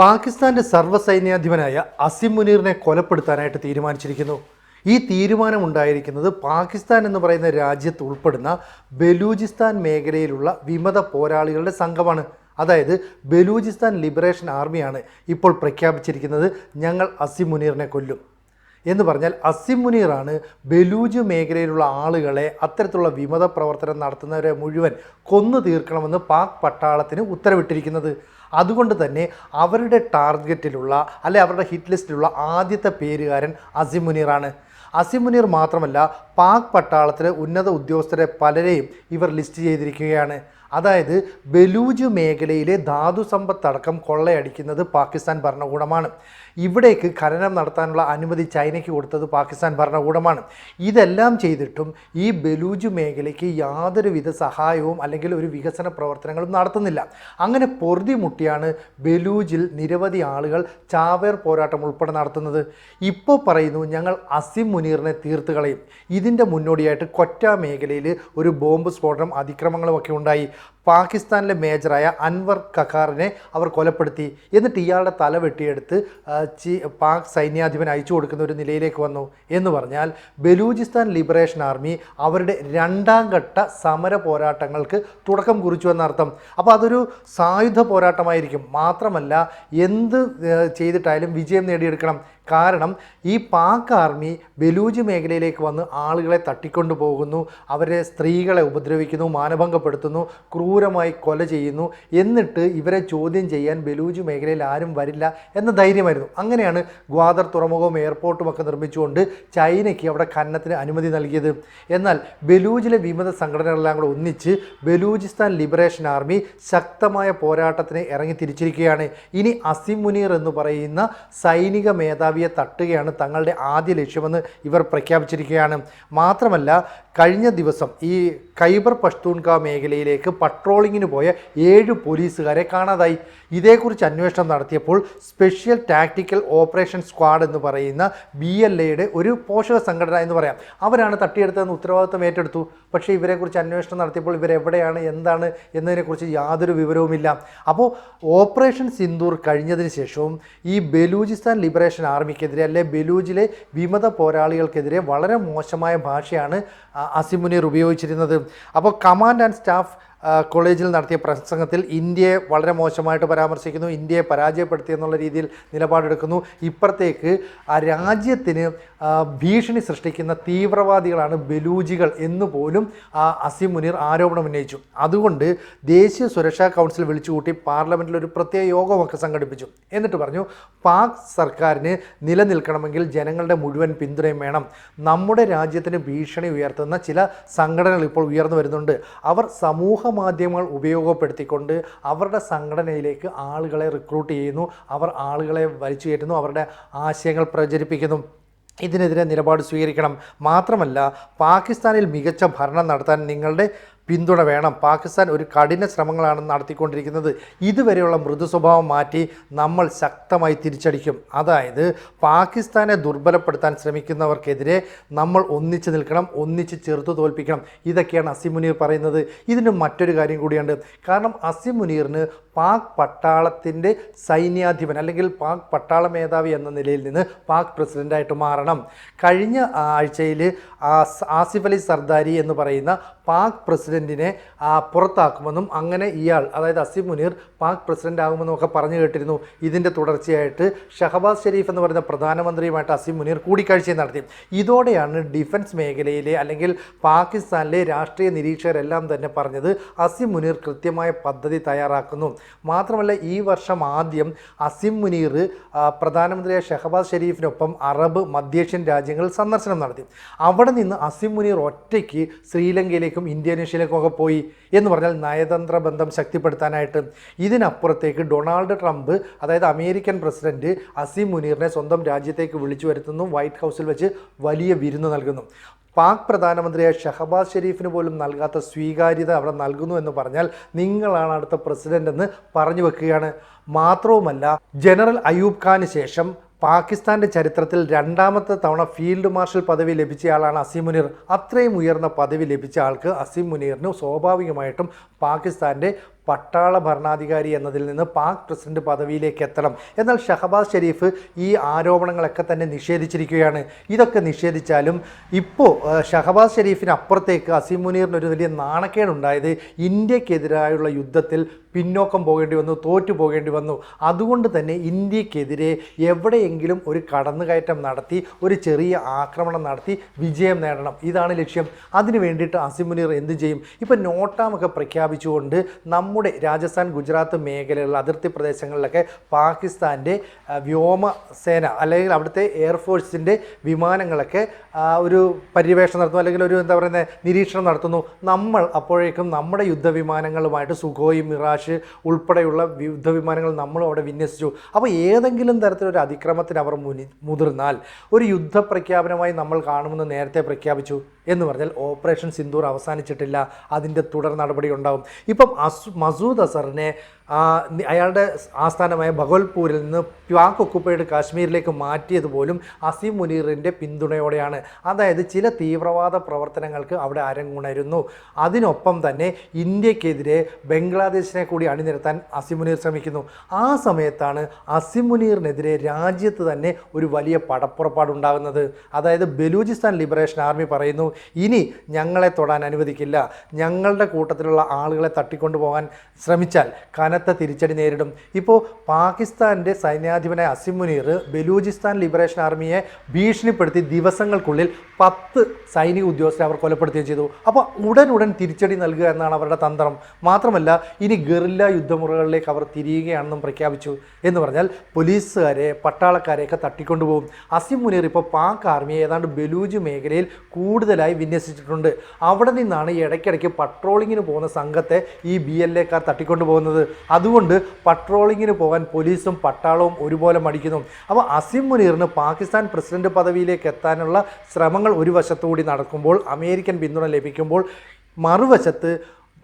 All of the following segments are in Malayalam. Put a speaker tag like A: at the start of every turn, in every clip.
A: പാകിസ്ഥാന്റെ സർവസൈന്യാധിപനായ അസിം മുനീറിനെ കൊലപ്പെടുത്താനായിട്ട് തീരുമാനിച്ചിരിക്കുന്നു. ഈ തീരുമാനമുണ്ടായിരിക്കുന്നത് പാകിസ്ഥാൻ എന്ന് പറയുന്ന രാജ്യത്ത് ഉൾപ്പെടുന്ന ബലൂചിസ്ഥാൻ മേഖലയിലുള്ള വിമത പോരാളികളുടെ സംഘമാണ്. അതായത് ബലൂചിസ്ഥാൻ ലിബറേഷൻ ആർമിയാണ് ഇപ്പോൾ പ്രഖ്യാപിച്ചിരിക്കുന്നത്. ഞങ്ങൾ അസിം മുനീറിനെ കൊല്ലും. എന്ന് പറഞ്ഞാൽ അസിം മുനീറാണ് ബലൂജ് മേഖലയിലുള്ള ആളുകളെ അത്തരത്തിലുള്ള വിമത പ്രവർത്തനം നടത്തുന്നവരെ മുഴുവൻ കൊന്നു തീർക്കണമെന്ന് പാക് പട്ടാളത്തിന് ഉത്തരവിട്ടിരിക്കുന്നത്. അതുകൊണ്ട് തന്നെ അവരുടെ ടാർഗറ്റിലുള്ള അല്ലെ അവരുടെ ഹിറ്റ് ലിസ്റ്റിലുള്ള ആദ്യത്തെ പേരുകാരൻ അസിം മുനീറാണ്. അസിം മുനീർ മാത്രമല്ല പാക് പട്ടാളത്തിലെ ഉന്നത ഉദ്യോഗസ്ഥരെ പലരെയും ഇവർ ലിസ്റ്റ് ചെയ്തിരിക്കുകയാണ്. അതായത് ബലൂജ് മേഖലയിലെ ധാതു സമ്പത്തടക്കം കൊള്ളയടിക്കുന്നത് പാകിസ്ഥാൻ ഭരണകൂടമാണ്. ഇവിടേക്ക് ഖനനം നടത്താനുള്ള അനുമതി ചൈനയ്ക്ക് കൊടുത്തത് പാകിസ്ഥാൻ ഭരണകൂടമാണ്. ഇതെല്ലാം ചെയ്തിട്ടും ഈ ബലൂജ് മേഖലയ്ക്ക് യാതൊരുവിധ സഹായവും അല്ലെങ്കിൽ ഒരു വികസന പ്രവർത്തനങ്ങളും നടത്തുന്നില്ല. അങ്ങനെ പൊറുതി മുട്ടിയാണ് ബലൂജിൽ നിരവധി ആളുകൾ ചാവേർ പോരാട്ടം ഉൾപ്പെടെ നടത്തുന്നത്. ഇപ്പോൾ പറയുന്നു ഞങ്ങൾ അസിം മുനീറിനെ തീർത്ത് കളയും. ഇതിന്റെ മുന്നോടിയായിട്ട് കൊറ്റ മേഖലയിൽ ഒരു ബോംബ് സ്ഫോടനം അതിക്രമങ്ങളും ഒക്കെ ഉണ്ടായി. പാകിസ്ഥാനിലെ മേജറായ അൻവർ ഖഖാറിനെ അവർ കൊലപ്പെടുത്തി. എന്നിട്ട് ഇയാളുടെ തല വെട്ടിയെടുത്ത് ചി പാക് സൈന്യാധിപൻ അയച്ചു കൊടുക്കുന്ന ഒരു നിലയിലേക്ക് വന്നു എന്ന് പറഞ്ഞാൽ ബലൂചിസ്ഥാൻ ലിബറേഷൻ ആർമി അവരുടെ രണ്ടാം ഘട്ട സമര പോരാട്ടങ്ങൾക്ക് തുടക്കം കുറിച്ചു എന്നർത്ഥം. അപ്പോൾ അതൊരു സായുധ പോരാട്ടമായിരിക്കും. മാത്രമല്ല എന്ത് ചെയ്തിട്ടായാലും വിജയം നേടിയെടുക്കണം. കാരണം ഈ പാക് ആർമി ബലൂജ് മേഖലയിലേക്ക് വന്ന് ആളുകളെ തട്ടിക്കൊണ്ടു പോകുന്നു. അവരെ സ്ത്രീകളെ ഉപദ്രവിക്കുന്നു മാനഭംഗപ്പെടുത്തുന്നു ക്രൂരമായി കൊല ചെയ്യുന്നു. എന്നിട്ട് ഇവരെ ചോദ്യം ചെയ്യാൻ ബലൂജ് മേഖലയിൽ ആരും വരില്ല എന്ന ധൈര്യമായിരുന്നു. അങ്ങനെയാണ് ഗ്വാദർ തുറമുഖവും എയർപോർട്ടും ഒക്കെ നിർമ്മിച്ചുകൊണ്ട് ചൈനയ്ക്ക് അവിടെ ഖനനത്തിന് അനുമതി നൽകിയത്. എന്നാൽ ബലൂജിലെ വിമത സംഘടനകളെല്ലാം കൂടെ ഒന്നിച്ച് ബലൂചിസ്ഥാൻ ലിബറേഷൻ ആർമി ശക്തമായ പോരാട്ടത്തിന് ഇറങ്ങി തിരിച്ചിരിക്കുകയാണ്. ഇനി അസിം മുനീർ എന്ന് പറയുന്ന സൈനിക മേധാവിയെ തട്ടുകയാണ് തങ്ങളുടെ ആദ്യ ലക്ഷ്യമെന്ന് ഇവർ പ്രഖ്യാപിച്ചിരിക്കുകയാണ്. മാത്രമല്ല കഴിഞ്ഞ ദിവസം ഈ ഖൈബർ പഷ്തൂൺക മേഖലയിലേക്ക് പട്രോളിങ്ങിന് പോയ ഏഴ് പോലീസുകാരെ കാണാതായി. ഇതേക്കുറിച്ച് അന്വേഷണം നടത്തിയപ്പോൾ സ്പെഷ്യൽ ടാക്ടിക്കൽ ഓപ്പറേഷൻ സ്ക്വാഡ് എന്ന് പറയുന്ന ബി എൽ എയുടെ ഒരു പോഷക സംഘടന എന്ന് പറയാം. അവരാണ് തട്ടിയെടുത്തതെന്ന് ഉത്തരവാദിത്വം ഏറ്റെടുത്തു. പക്ഷേ ഇവരെക്കുറിച്ച് അന്വേഷണം നടത്തിയപ്പോൾ ഇവരെവിടെയാണ് എന്താണ് എന്നതിനെക്കുറിച്ച് യാതൊരു വിവരവുമില്ല. അപ്പോൾ ഓപ്പറേഷൻ സിന്ദൂർ കഴിഞ്ഞതിന് ശേഷവും ഈ ബലൂചിസ്ഥാൻ ലിബറേഷൻ ആർമിക്കെതിരെ അല്ലെ ബലൂജിലെ വിമത പോരാളികൾക്കെതിരെ വളരെ മോശമായ ഭാഷയാണ് അസിമുനീർ ഉപയോഗിച്ചിരുന്നത്. അപ്പോൾ കമാൻഡ് ആൻഡ് സ്റ്റാഫ് കോളേജിൽ നടത്തിയ പ്രസംഗത്തിൽ ഇന്ത്യയെ വളരെ മോശമായിട്ട് പരാമർശിക്കുന്നു ഇന്ത്യയെ പരാജയപ്പെടുത്തി എന്നുള്ള രീതിയിൽ നിലപാടെടുക്കുന്നു. ഇപ്പുറത്തേക്ക് ആ രാജ്യത്തിന് ഭീഷണി സൃഷ്ടിക്കുന്ന തീവ്രവാദികളാണ് ബലൂജികൾ എന്ന് പോലും ആ, അസീം മുനീർ ആരോപണം ഉന്നയിച്ചു. അതുകൊണ്ട് ദേശീയ സുരക്ഷാ കൗൺസിൽ വിളിച്ചുകൂട്ടി പാർലമെന്റിൽ ഒരു പ്രത്യേക യോഗമൊക്കെ സംഘടിപ്പിച്ചു. എന്നിട്ട് പറഞ്ഞു പാക് സർക്കാരിന് നിലനിൽക്കണമെങ്കിൽ ജനങ്ങളുടെ മുഴുവൻ പിന്തുണയും വേണം. നമ്മുടെ രാജ്യത്തിന് ഭീഷണി ഉയർത്തുന്ന ചില സംഘടനകൾ ഇപ്പോൾ ഉയർന്നു വരുന്നുണ്ട്. അവർ സമൂഹ മാധ്യമങ്ങൾ ഉപയോഗപ്പെടുത്തിക്കൊണ്ട് അവരുടെ സംഘടനയിലേക്ക് ആളുകളെ റിക്രൂട്ട് ചെയ്യുന്നു. അവർ ആളുകളെ വലിച്ചു കയറ്റുന്നു. അവരുടെ ആശയങ്ങൾ പ്രചരിപ്പിക്കുന്നു. ഇതിനെതിരെ നിലപാട് സ്വീകരിക്കണം. മാത്രമല്ല പാകിസ്ഥാനിൽ മികച്ച ഭരണം നടത്താൻ നിങ്ങളുടെ പിന്തുണ വേണം. പാകിസ്ഥാൻ ഒരു കഠിന ശ്രമങ്ങളാണ് നടത്തിക്കൊണ്ടിരിക്കുന്നത്. ഇതുവരെയുള്ള മൃദു സ്വഭാവം മാറ്റി നമ്മൾ ശക്തമായി തിരിച്ചടിക്കും. അതായത് പാകിസ്ഥാനെ ദുർബലപ്പെടുത്താൻ ശ്രമിക്കുന്നവർക്കെതിരെ നമ്മൾ ഒന്നിച്ച് നിൽക്കണം ഒന്നിച്ച് ചെറുത്തു തോൽപ്പിക്കണം. ഇതൊക്കെയാണ് അസിം മുനീർ പറയുന്നത്. ഇതിന് മറ്റൊരു കാര്യം കൂടിയുണ്ട്. കാരണം അസിം മുനീറിന് പാക് പട്ടാളത്തിന്റെ സൈന്യാധിപൻ അല്ലെങ്കിൽ പാക് പട്ടാള മേധാവി എന്ന നിലയിൽ നിന്ന് പാക് പ്രസിഡന്റായിട്ട് മാറണം. കഴിഞ്ഞ ആഴ്ചയിൽ ആസിഫ് അലി സർദാരി എന്ന് പറയുന്ന പാക് പ്രസിഡന്റിനെ പുറത്താക്കുമെന്നും അങ്ങനെ ഇയാൾ അതായത് അസിം മുനീർ പാക് പ്രസിഡന്റ് ആകുമെന്നും ഒക്കെ പറഞ്ഞു കേട്ടിരുന്നു. ഇതിന്റെ തുടർച്ചയായിട്ട് ഷഹബാസ് ഷെരീഫ് എന്ന് പറയുന്ന പ്രധാനമന്ത്രിയുമായിട്ട് അസിം മുനീർ കൂടിക്കാഴ്ച നടത്തി. ഇതോടെയാണ് ഡിഫൻസ് മേഖലയിലെ അല്ലെങ്കിൽ പാകിസ്ഥാനിലെ രാഷ്ട്രീയ നിരീക്ഷകരെല്ലാം തന്നെ പറഞ്ഞത് അസിം മുനീർ കൃത്യമായ പദ്ധതി തയ്യാറാക്കുന്നു. മാത്രമല്ല ഈ വർഷം ആദ്യം അസിം മുനീർ പ്രധാനമന്ത്രിയായ ഷെഹബാസ് ഷെരീഫിനൊപ്പം അറബ് മധ്യേഷ്യൻ രാജ്യങ്ങളിൽ സന്ദർശനം നടത്തി. അവിടെ നിന്ന് അസിം മുനീർ ഒറ്റയ്ക്ക് ശ്രീലങ്കയിലേക്കും ഇന്തോനേഷ്യയിലേക്കും ഒക്കെ പോയി എന്ന് പറഞ്ഞാൽ നയതന്ത്ര ബന്ധം ശക്തിപ്പെടുത്താനായിട്ട് ഇതിനപ്പുറത്തേക്ക് ഡൊണാൾഡ് ട്രംപ് അതായത് അമേരിക്കൻ പ്രസിഡന്റ് അസിം മുനീറിനെ സ്വന്തം രാജ്യത്തേക്ക് വിളിച്ചു വരുത്തുന്നു. വൈറ്റ് ഹൗസിൽ വെച്ച് വലിയ വിരുന്ന് നൽകുന്നു. പാക് പ്രധാനമന്ത്രിയായ ഷഹബാസ് ഷെരീഫിന് പോലും നൽകാത്ത സ്വീകാര്യത അവിടെ നൽകുന്നു എന്ന് പറഞ്ഞാൽ നിങ്ങളാണ് അടുത്ത പ്രസിഡന്റ് എന്ന് പറഞ്ഞു വെക്കുകയാണ്. മാത്രവുമല്ല ജനറൽ അയൂബ് ഖാന് ശേഷം പാകിസ്ഥാന്റെ ചരിത്രത്തിൽ രണ്ടാമത്തെ തവണ ഫീൽഡ് മാർഷൽ പദവി ലഭിച്ചയാളാണ് അസീം മുനീർ. അത്രയും ഉയർന്ന പദവി ലഭിച്ച ആൾക്ക് അസീം മുനീറിന് സ്വാഭാവികമായിട്ടും പാകിസ്ഥാന്റെ പട്ടാള ഭരണാധികാരി എന്നതിൽ നിന്ന് പാക് പ്രസിഡന്റ് പദവിയിലേക്ക് എത്തണം. എന്നാൽ ഷഹബാസ് ഷെരീഫ് ഈ ആരോപണങ്ങളൊക്കെ തന്നെ നിഷേധിച്ചിരിക്കുകയാണ്. ഇതൊക്കെ നിഷേധിച്ചാലും ഇപ്പോൾ ഷഹബാസ് ഷെരീഫിന് അപ്പുറത്തേക്ക് അസീം മുനീറിന് ഒരു വലിയ നാണക്കേടുണ്ടായത് ഇന്ത്യക്കെതിരായുള്ള യുദ്ധത്തിൽ പിന്നോക്കം പോകേണ്ടി വന്നു തോറ്റു പോകേണ്ടി വന്നു. അതുകൊണ്ട് തന്നെ ഇന്ത്യക്കെതിരെ എവിടെയെങ്കിലും ഒരു കടന്നുകയറ്റം നടത്തി ഒരു ചെറിയ ആക്രമണം നടത്തി വിജയം നേടണം. ഇതാണ് ലക്ഷ്യം. അതിനു വേണ്ടിയിട്ട് അസിം മുനീർ എന്ത് ചെയ്യും. ഇപ്പം നോട്ടാമൊക്കെ പ്രഖ്യാപിച്ചുകൊണ്ട് നമ്മുടെ രാജസ്ഥാൻ ഗുജറാത്ത് മേഖലകളിൽ അതിർത്തി പ്രദേശങ്ങളിലൊക്കെ പാകിസ്ഥാന്റെ വ്യോമസേന അല്ലെങ്കിൽ അവിടുത്തെ എയർഫോഴ്സിന്റെ വിമാനങ്ങളൊക്കെ ഒരു പര്യവേഷണം നടത്തുന്നു അല്ലെങ്കിൽ ഒരു എന്താ പറയുന്നത് നിരീക്ഷണം നടത്തുന്നു. നമ്മൾ അപ്പോഴേക്കും നമ്മുടെ യുദ്ധവിമാനങ്ങളുമായിട്ട് സുഖോയ് മിറാഷ് ഉൾപ്പെടെയുള്ള യുദ്ധവിമാനങ്ങൾ നമ്മളും അവിടെ വിന്യസിച്ചു. അപ്പോൾ ഏതെങ്കിലും തരത്തിലൊരു അതിക്രമത്തിന് അവർ മുതിർന്നാൽ ഒരു യുദ്ധപ്രഖ്യാപനമായി നമ്മൾ കാണുമെന്ന് നേരത്തെ പ്രഖ്യാപിച്ചു. എന്ന് പറഞ്ഞാൽ ഓപ്പറേഷൻ സിന്ദൂർ അവസാനിച്ചിട്ടില്ല. അതിന്റെ തുടർ നടപടി ഉണ്ടാവും ഇപ്പം അസ് മസൂദ് അസറിനെ അയാളുടെ ആസ്ഥാനമായ ഭഗവൽപൂരിൽ നിന്ന് പ്യാക് ഒക്കുപ്പൈഡ് കാശ്മീരിലേക്ക് മാറ്റിയത് പോലും അസീം മുനീറിന്റെ പിന്തുണയോടെയാണ്. അതായത് ചില തീവ്രവാദ പ്രവർത്തനങ്ങൾക്ക് അവിടെ അരങ്ങുണരുന്നു. അതിനൊപ്പം തന്നെ ഇന്ത്യക്കെതിരെ ബംഗ്ലാദേശിനെ കൂടി അണിനിരത്താൻ അസീം മുനീർ ശ്രമിക്കുന്നു. ആ സമയത്താണ് അസീം മുനീറിനെതിരെ രാജ്യത്ത് തന്നെ ഒരു വലിയ പടപ്പുറപ്പാടുണ്ടാകുന്നത് അതായത് ബലൂചിസ്ഥാൻ ലിബറേഷൻ ആർമി പറയുന്നു ഇനി ഞങ്ങളെ തൊടാൻ അനുവദിക്കില്ല. ഞങ്ങളുടെ കൂട്ടത്തിലുള്ള ആളുകളെ തട്ടിക്കൊണ്ടുപോകാൻ ശ്രമിച്ചാൽ കനത്ത തിരിച്ചടി നേരിടും. ഇപ്പോൾ പാകിസ്ഥാന്റെ സൈന്യാധിപനായ അസിം മുനീർ ബലൂചിസ്ഥാൻ ലിബറേഷൻ ആർമിയെ ഭീഷണിപ്പെടുത്തി ദിവസങ്ങൾക്കുള്ളിൽ പത്ത് സൈനിക ഉദ്യോഗസ്ഥരെ അവർ കൊലപ്പെടുത്തുകയും ചെയ്തു. അപ്പോൾ ഉടൻ ഉടൻ തിരിച്ചടി നൽകുക എന്നാണ് അവരുടെ തന്ത്രം. മാത്രമല്ല ഇനി ഗറില്ല യുദ്ധമുറകളിലേക്ക് അവർ തിരിയുകയാണെന്നും പ്രഖ്യാപിച്ചു എന്ന് പറഞ്ഞാൽ പോലീസുകാരെ പട്ടാളക്കാരെയൊക്കെ തട്ടിക്കൊണ്ടുപോകും. അസിം മുനീർ ഇപ്പോൾ പാക് ആർമിയെ ഏതാണ്ട് ബലൂജ് മേഖലയിൽ കൂടുതലായി വിന്യസിച്ചിട്ടുണ്ട്. അവിടെ നിന്നാണ് ഇടയ്ക്കിടയ്ക്ക് പട്രോളിങ്ങിന് പോകുന്ന സംഘത്തെ ഈ ബി എൽ എക്കാർ തട്ടിക്കൊണ്ടുപോകുന്നത്. അതുകൊണ്ട് പട്രോളിങ്ങിന് പോകാൻ പോലീസും പട്ടാളവും ഒരുപോലെ മടിക്കുന്നു. അപ്പോൾ അസിം മുനീറിന് പാകിസ്ഥാൻ പ്രസിഡന്റ് പദവിയിലേക്ക് എത്താനുള്ള ശ്രമങ്ങൾ ഒരു വശത്തുകൂടി നടക്കുമ്പോൾ അമേരിക്കൻ പിന്തുണ ലഭിക്കുമ്പോൾ മറുവശത്ത്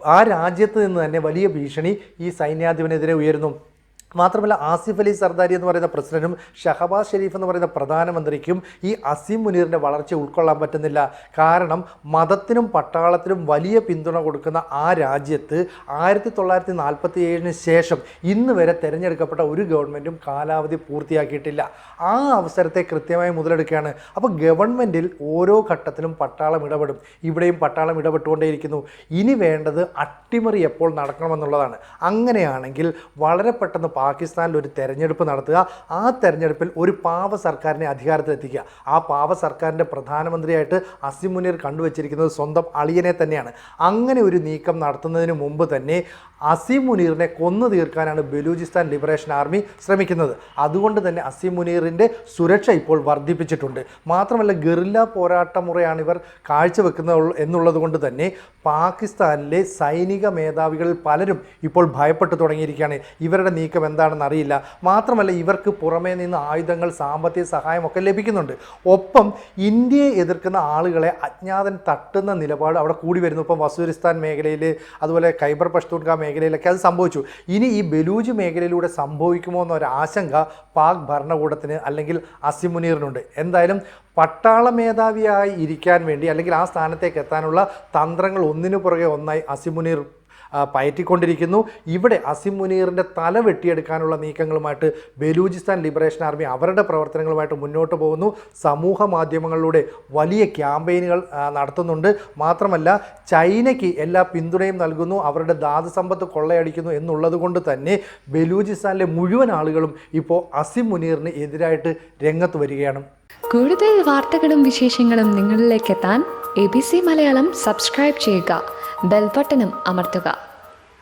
A: ആ രാജ്യത്ത് നിന്ന് തന്നെ വലിയ ഭീഷണി ഈ സൈന്യാധിപനെതിരെ ഉയരുന്നു. മാത്രമല്ല ആസിഫ് അലി സർദാരി എന്ന് പറയുന്ന പ്രസിഡന്റും ഷഹബാസ് ഷെരീഫ് എന്ന് പറയുന്ന പ്രധാനമന്ത്രിക്കും ഈ അസീം മുനീറിന്റെ വളർച്ച ഉൾക്കൊള്ളാൻ പറ്റുന്നില്ല. കാരണം മതത്തിനും പട്ടാളത്തിനും വലിയ പിന്തുണ കൊടുക്കുന്ന ആ രാജ്യത്ത് ആയിരത്തി തൊള്ളായിരത്തി നാൽപ്പത്തി ഏഴിന് ശേഷം ഇന്ന് വരെ തിരഞ്ഞെടുക്കപ്പെട്ട ഒരു ഗവൺമെന്റും കാലാവധി പൂർത്തിയാക്കിയിട്ടില്ല. ആ അവസരത്തെ കൃത്യമായി മുതലെടുക്കുകയാണ്. അപ്പോൾ ഗവൺമെന്റിൽ ഓരോ ഘട്ടത്തിലും പട്ടാളം ഇടപെടും. ഇവിടെയും പട്ടാളം ഇടപെട്ടുകൊണ്ടേയിരിക്കുന്നു. ഇനി വേണ്ടത് അട്ടിമറി എപ്പോൾ നടക്കണമെന്നുള്ളതാണ്. അങ്ങനെയാണെങ്കിൽ വളരെ പെട്ടെന്ന് പാകിസ്ഥാനിൽ ഒരു തെരഞ്ഞെടുപ്പ് നടത്തുക ആ തെരഞ്ഞെടുപ്പിൽ ഒരു പാവ സർക്കാരിനെ അധികാരത്തിലെത്തിക്കുക. ആ പാവ സർക്കാരിന്റെ പ്രധാനമന്ത്രിയായിട്ട് അസിം മുനീർ കണ്ടുവച്ചിരിക്കുന്നത് സ്വന്തം അളിയനെ തന്നെയാണ്. അങ്ങനെ ഒരു നീക്കം നടത്തുന്നതിന് മുമ്പ് തന്നെ അസീം മുനീറിനെ കൊന്നു തീർക്കാനാണ് ബലൂചിസ്ഥാൻ ലിബറേഷൻ ആർമി ശ്രമിക്കുന്നത്. അതുകൊണ്ട് തന്നെ അസീം മുനീറിന്റെ സുരക്ഷ ഇപ്പോൾ വർദ്ധിപ്പിച്ചിട്ടുണ്ട്. മാത്രമല്ല ഗറില്ല പോരാട്ട മുറയാണ് ഇവർ കാഴ്ചവെക്കുന്ന എന്നുള്ളത് കൊണ്ട് തന്നെ പാകിസ്ഥാനിലെ സൈനിക മേധാവികളിൽ പലരും ഇപ്പോൾ ഭയപ്പെട്ടു തുടങ്ങിയിരിക്കുകയാണ്. ഇവരുടെ നീക്കം എന്താണെന്ന് അറിയില്ല. മാത്രമല്ല ഇവർക്ക് പുറമേ നിന്ന് ആയുധങ്ങൾ സാമ്പത്തിക സഹായമൊക്കെ ലഭിക്കുന്നുണ്ട്. ഒപ്പം ഇന്ത്യയെ എതിർക്കുന്ന ആളുകളെ അജ്ഞാതൻ തട്ടുന്ന നിലപാട് അവിടെ കൂടി വരുന്നു. ഇപ്പം വസൂരിസ്ഥാൻ മേഖലയിൽ അതുപോലെ ഖൈബർ പഷ്തൂൺഖ മേഖലയിലൊക്കെ അത് സംഭവിച്ചു. ഇനി ഈ ബലൂജ് മേഖലയിലൂടെ സംഭവിക്കുമോ എന്നൊരു ആശങ്ക പാക് ഭരണകൂടത്തിന് അല്ലെങ്കിൽ അസിമുനീറിനുണ്ട് എന്തായാലും പട്ടാള മേധാവിയായി ഇരിക്കാൻ വേണ്ടി അല്ലെങ്കിൽ ആ സ്ഥാനത്തേക്ക് എത്താനുള്ള തന്ത്രങ്ങൾ ഒന്നിനു പുറകെ ഒന്നായി അസിം മുനീർ ആ, പയറ്റിക്കൊണ്ടിരിക്കുന്നു. ഇവിടെ അസിം മുനീറിന്റെ തല വെട്ടിയെടുക്കാനുള്ള നീക്കങ്ങളുമായിട്ട് ബലൂചിസ്ഥാൻ ലിബറേഷൻ ആർമി അവരുടെ പ്രവർത്തനങ്ങളുമായിട്ട് മുന്നോട്ട് പോകുന്നു. സമൂഹ മാധ്യമങ്ങളിലൂടെ വലിയ ക്യാമ്പയിനുകൾ നടത്തുന്നുണ്ട്. മാത്രമല്ല ചൈനയ്ക്ക് എല്ലാ പിന്തുണയും നൽകുന്നു. അവരുടെ ധാതു സമ്പത്ത് കൊള്ളയടിക്കുന്നു എന്നുള്ളത് കൊണ്ട് തന്നെ ബലൂചിസ്ഥാനിലെ മുഴുവൻ ആളുകളും ഇപ്പോൾ അസിം മുനീറിന് എതിരായിട്ട് രംഗത്ത് വരികയാണ്.
B: കൂടുതൽ വാർത്തകളും വിശേഷങ്ങളും നിങ്ങളിലേക്ക് എത്താൻ A B C Malayalam subscribe ചെയ്യുക. ബെൽബട്ടനും അമർത്തുക.